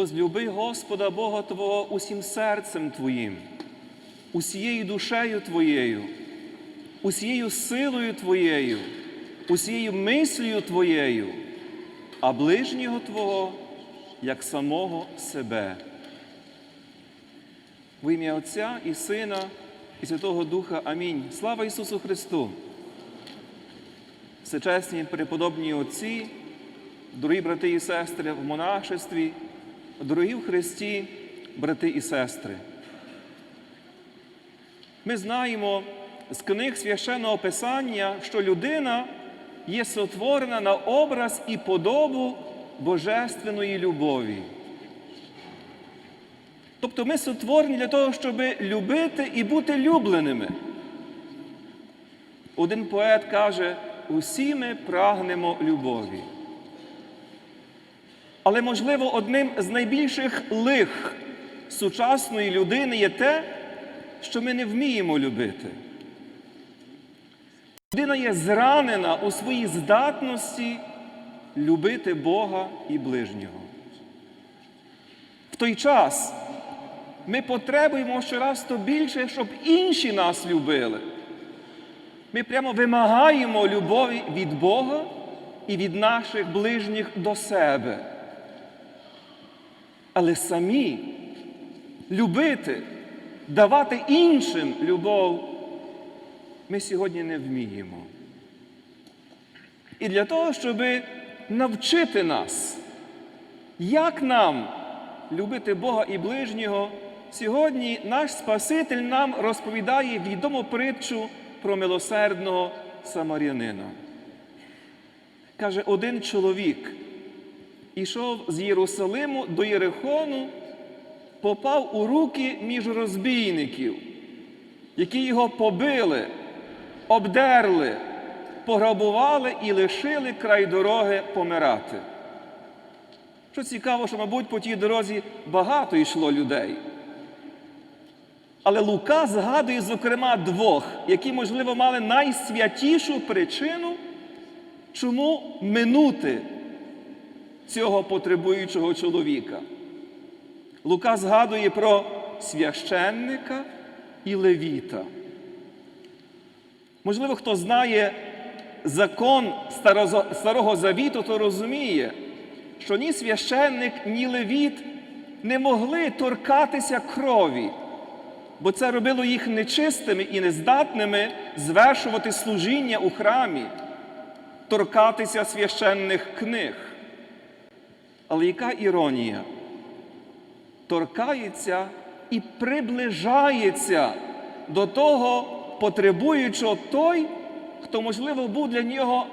Возлюби Господа Бога Твого усім серцем Твоїм, усією душею Твоєю, усією силою Твоєю, усією мислею Твоєю, а ближнього Твого як самого себе. В ім'я Отця і Сина, і Святого Духа. Амінь. Слава Ісусу Христу! Всечесні преподобні Отці, дорогі брати і сестри в монашестві, дорогі в Христі, брати і сестри. Ми знаємо з книг священного Писання, що людина є сотворена на образ і подобу божественної любові. Тобто ми сотворені для того, щоб любити і бути любленими. Один поет каже, усі ми прагнемо любові. Але, можливо, одним з найбільших лих сучасної людини є те, що ми не вміємо любити. Людина є зранена у своїй здатності любити Бога і ближнього. В той час ми потребуємо щораз то більше, щоб інші нас любили. Ми прямо вимагаємо любові від Бога і від наших ближніх до себе. Але самі любити, давати іншим любов ми сьогодні не вміємо. І для того, щоб навчити нас, як нам любити Бога і ближнього, сьогодні наш Спаситель нам розповідає відому притчу про милосердного самарянина. Каже, один чоловік ішов з Єрусалиму до Єрихону, попав у руки між розбійників, які його побили, обдерли, пограбували і лишили край дороги помирати. Що цікаво, що, мабуть, по тій дорозі багато йшло людей. Але Лука згадує, зокрема, двох, які, можливо, мали найсвятішу причину, чому минути цього потребуючого чоловіка. Лука згадує про священника і левіта. Можливо, хто знає закон Старого Завіту, то розуміє, що ні священник, ні левіт не могли торкатися крові, бо це робило їх нечистими і нездатними звершувати служіння у храмі, торкатися священних книг. Але яка іронія? Торкається і приближається до того, потребуючого той, хто, можливо, був для нього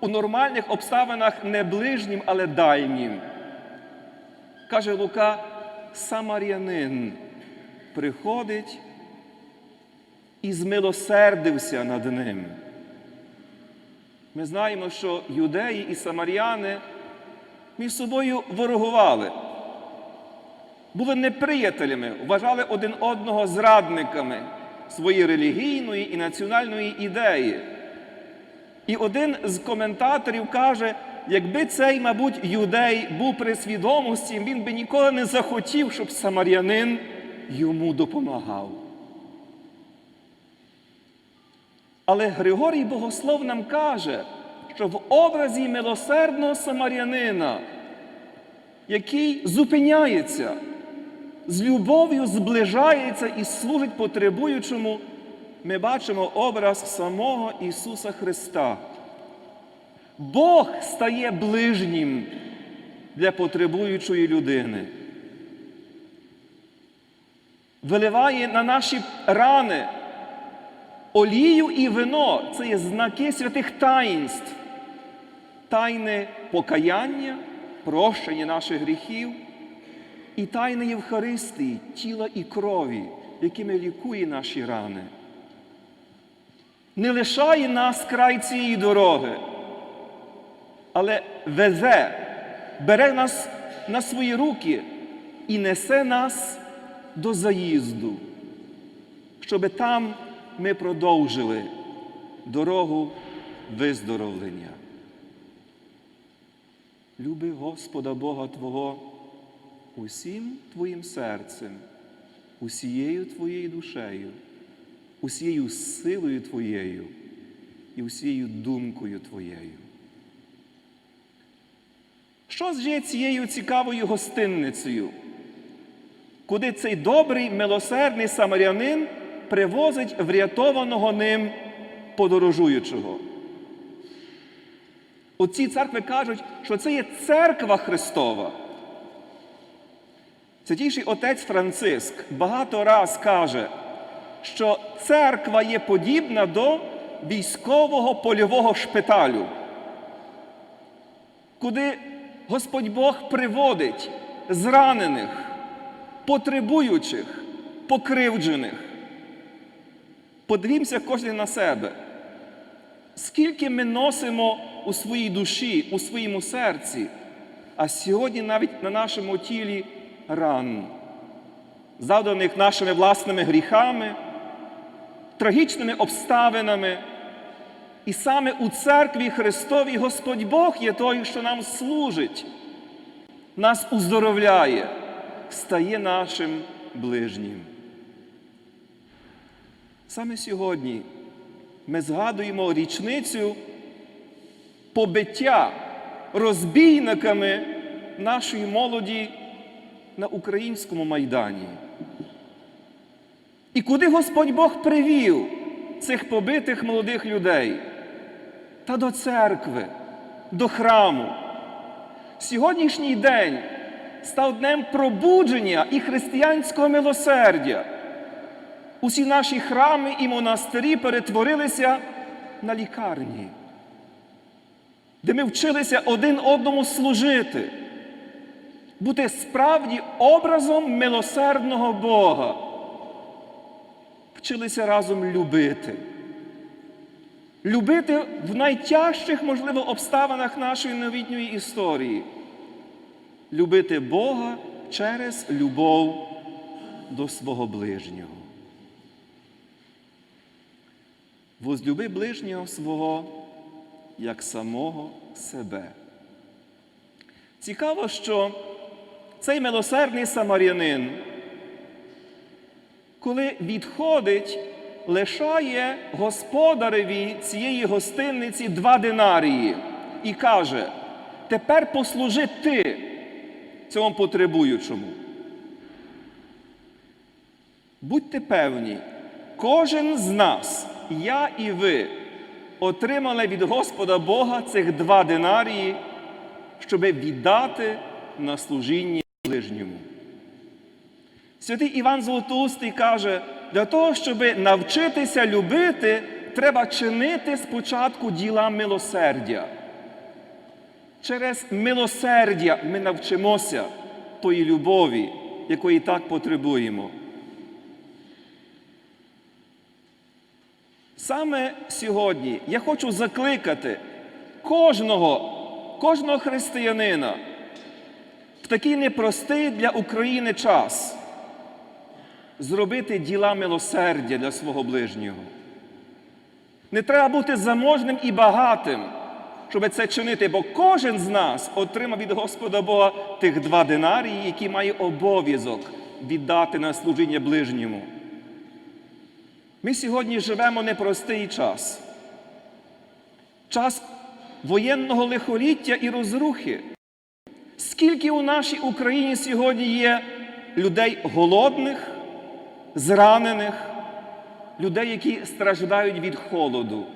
у нормальних обставинах не ближнім, але дальнім. Каже Лука, самарянин приходить і змилосердився над ним. Ми знаємо, що юдеї і самаряни між собою ворогували, були неприятелями, вважали один одного зрадниками своєї релігійної і національної ідеї. І один з коментаторів каже, якби цей, мабуть, юдей був при свідомості, він би ніколи не захотів, щоб самарянин йому допомагав. Але Григорій Богослов нам каже, що в образі милосердного самарянина, який зупиняється, з любов'ю зближається і служить потребуючому, ми бачимо образ самого Ісуса Христа. Бог стає ближнім для потребуючої людини. Виливає на наші рани олію і вино це є знаки святих таїнств, тайне покаяння, прощення наших гріхів і тайни Євхаристії, тіла і крові, якими лікує наші рани. Не лишає нас край цієї дороги, але везе, бере нас на свої руки і несе нас до заїзду, щоб там ми продовжили дорогу виздоровлення. Люби Господа Бога Твого усім твоїм серцем, усією твоєю душею, усією силою твоєю і усією думкою твоєю. Що ж є цією цікавою гостинницею, куди цей добрий милосердний самарянин привозить врятованого ним подорожуючого? Оці церкви кажуть, що це є церква Христова. Святійший отець Франциск багато раз каже, що церква є подібна до військового польового шпиталю, куди Господь Бог приводить зранених, потребуючих, покривджених. Подивімося кожен на себе. Скільки ми носимо у своїй душі, у своєму серці, а сьогодні навіть на нашому тілі ран, завданих нашими власними гріхами, трагічними обставинами. І саме у церкві Христовій Господь Бог є той, що нам служить, нас уздоровляє, стає нашим ближнім. Саме сьогодні ми згадуємо річницю побиття розбійниками нашої молоді на українському майдані. І куди Господь Бог привів цих побитих молодих людей? Та до церкви, до храму. Сьогоднішній день став днем пробудження і християнського милосердя. Усі наші храми і монастирі перетворилися на лікарні, де ми вчилися один одному служити, бути справді образом милосердного Бога. Вчилися разом любити. Любити в найтяжчих, можливо, обставинах нашої новітньої історії. Любити Бога через любов до свого ближнього. Возлюби ближнього свого як самого себе. Цікаво, що цей милосердний самарянин, коли відходить, лишає господареві цієї гостинниці два динарії і каже: тепер послужи ти цьому потребуючому. Будьте певні, кожен з нас, я і ви, отримали від Господа Бога цих два динарії, щоб віддати на служіння ближньому. Святий Іван Золотоустий каже, для того, щоб навчитися любити, треба чинити спочатку діла милосердя. Через милосердя ми навчимося тої любові, якої так потребуємо. Саме сьогодні я хочу закликати кожного, кожного християнина в такий непростий для України час зробити діла милосердя для свого ближнього. Не треба бути заможним і багатим, щоб це чинити, бо кожен з нас отримав від Господа Бога тих два динарії, які має обов'язок віддати на служіння ближньому. Ми сьогодні живемо непростий час, час воєнного лихоліття і розрухи. Скільки у нашій Україні сьогодні є людей голодних, зранених, людей, які страждають від холоду.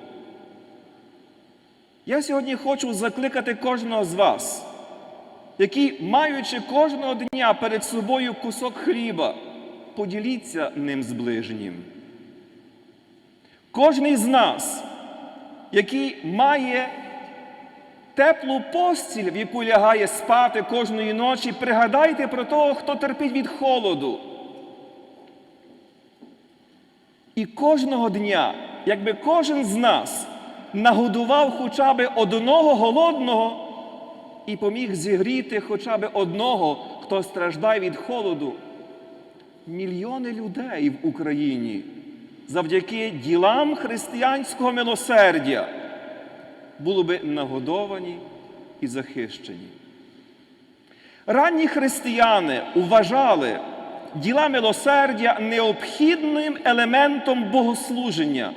Я сьогодні хочу закликати кожного з вас, які, маючи кожного дня перед собою кусок хліба, поділіться ним з ближнім. Кожний з нас, який має теплу постіль, в яку лягає спати кожної ночі, пригадайте про того, хто терпить від холоду. І кожного дня, якби кожен з нас нагодував хоча б одного голодного і поміг зігріти хоча б одного, хто страждає від холоду, мільйони людей в Україні завдяки ділам християнського милосердя були би нагодовані і захищені. Ранні християни вважали діла милосердя необхідним елементом богослуження.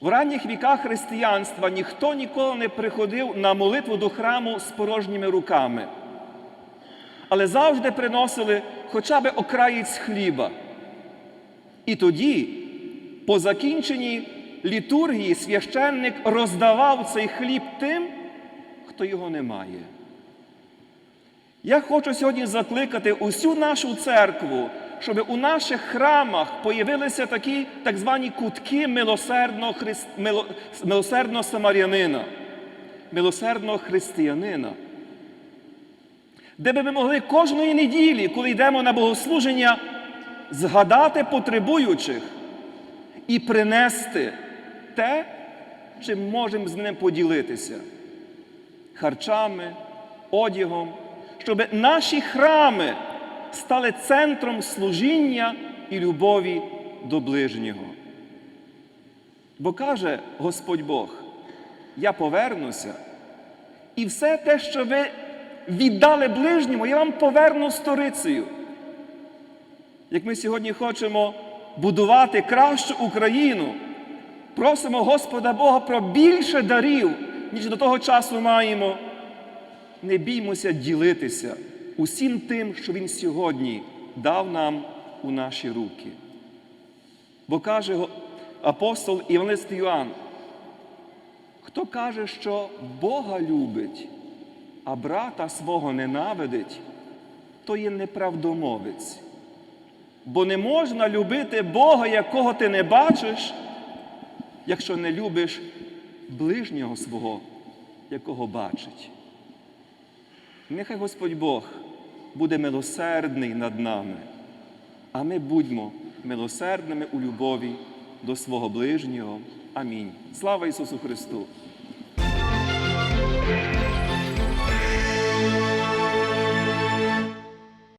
В ранніх віках християнства ніхто ніколи не приходив на молитву до храму з порожніми руками, але завжди приносили хоча б окраєць хліба. І тоді, по закінченні літургії, священник роздавав цей хліб тим, хто його не має. Я хочу сьогодні закликати усю нашу церкву, щоб у наших храмах появилися такі так звані кутки милосердного, христ... мило... милосердного самарянина, милосердного християнина, де би ми могли кожної неділі, коли йдемо на богослуження, згадати потребуючих і принести те, чим можемо з ним поділитися харчами, одягом, щоб наші храми стали центром служіння і любові до ближнього. Бо каже Господь Бог, я повернуся, і все те, що ви віддали ближньому, я вам поверну сторицею. Як ми сьогодні хочемо будувати кращу Україну, просимо Господа Бога про більше дарів, ніж до того часу маємо. Не біймося ділитися усім тим, що Він сьогодні дав нам у наші руки. Бо каже апостол Іванист Йоанн, хто каже, що Бога любить, а брата свого ненавидить, то є неправдомовець. Бо не можна любити Бога, якого ти не бачиш, якщо не любиш ближнього свого, якого бачить. Нехай Господь Бог буде милосердний над нами, а ми будьмо милосердними у любові до свого ближнього. Амінь. Слава Ісусу Христу!